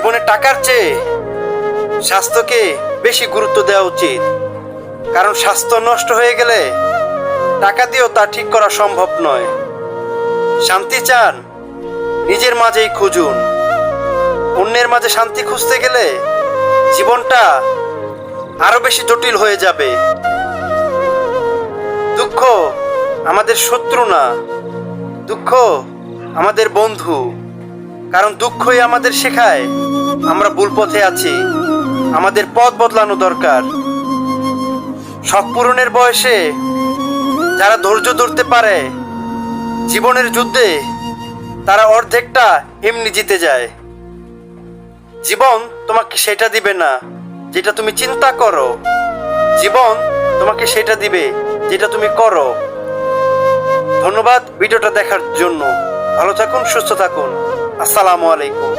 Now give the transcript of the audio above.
জীবনে টাকার চেয়ে স্বাস্থ্যকে বেশি গুরুত্ব দেওয়া উচিত। কারণ স্বাস্থ্য নষ্ট হয়ে গেলে টাকা দিয়েও তা ঠিক করা সম্ভব নয়। শান্তি চান, নিজের মাঝেই খুঁজুন। অন্যের মাঝে শান্তি খুঁজতে গেলে জীবনটা আরও বেশি জটিল হয়ে যাবে। দুঃখ আমাদের শত্রু না, দুঃখ আমাদের বন্ধু। কারণ দুঃখই আমাদের শেখায়। আমরা ভুল পথে আছি। আমাদের পথ বদলানো দরকার। শখ পূরণের বয়সে যারা ধৈর্য ধরতে পারে, জীবনের যুদ্ধে তারা অর্ধেকটা এমনি জিতে যায়। জীবন তোমাকে সেটা দিবে না, যেটা তুমি চিন্তা করো। জীবন তোমাকে সেটা দিবে, যেটা তুমি করো। ধন্যবাদ ভিডিওটা দেখার জন্য। ভালো থাকুন, সুস্থ থাকুন। আসসালামু আলাইকুম